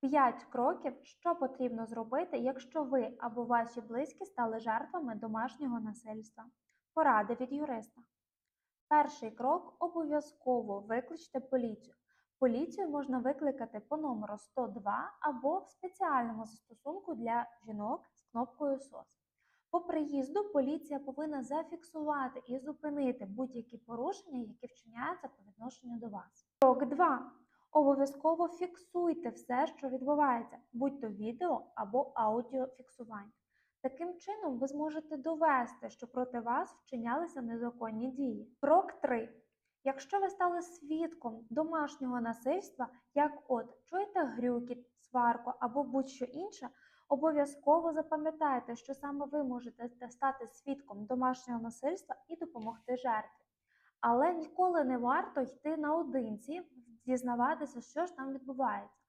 5 кроків, що потрібно зробити, якщо ви або ваші близькі стали жертвами домашнього насильства. Поради від юриста. Перший крок обов'язково викличте поліцію. Поліцію можна викликати по номеру 102 або в спеціальному застосунку для жінок з кнопкою СОС. По приїзду поліція повинна зафіксувати і зупинити будь-які порушення, які вчиняються по відношенню до вас. Крок 2. Обов'язково фіксуйте все, що відбувається, будь то відео або аудіофіксування. Таким чином, ви зможете довести, що проти вас вчинялися незаконні дії. Крок 3. Якщо ви стали свідком домашнього насильства, як от чуєте грюкіт, сварку або будь-що інше, обов'язково запам'ятайте, що саме ви можете стати свідком домашнього насильства і допомогти жертві. Але ніколи не варто йти наодинці, дізнаватися, що ж там відбувається.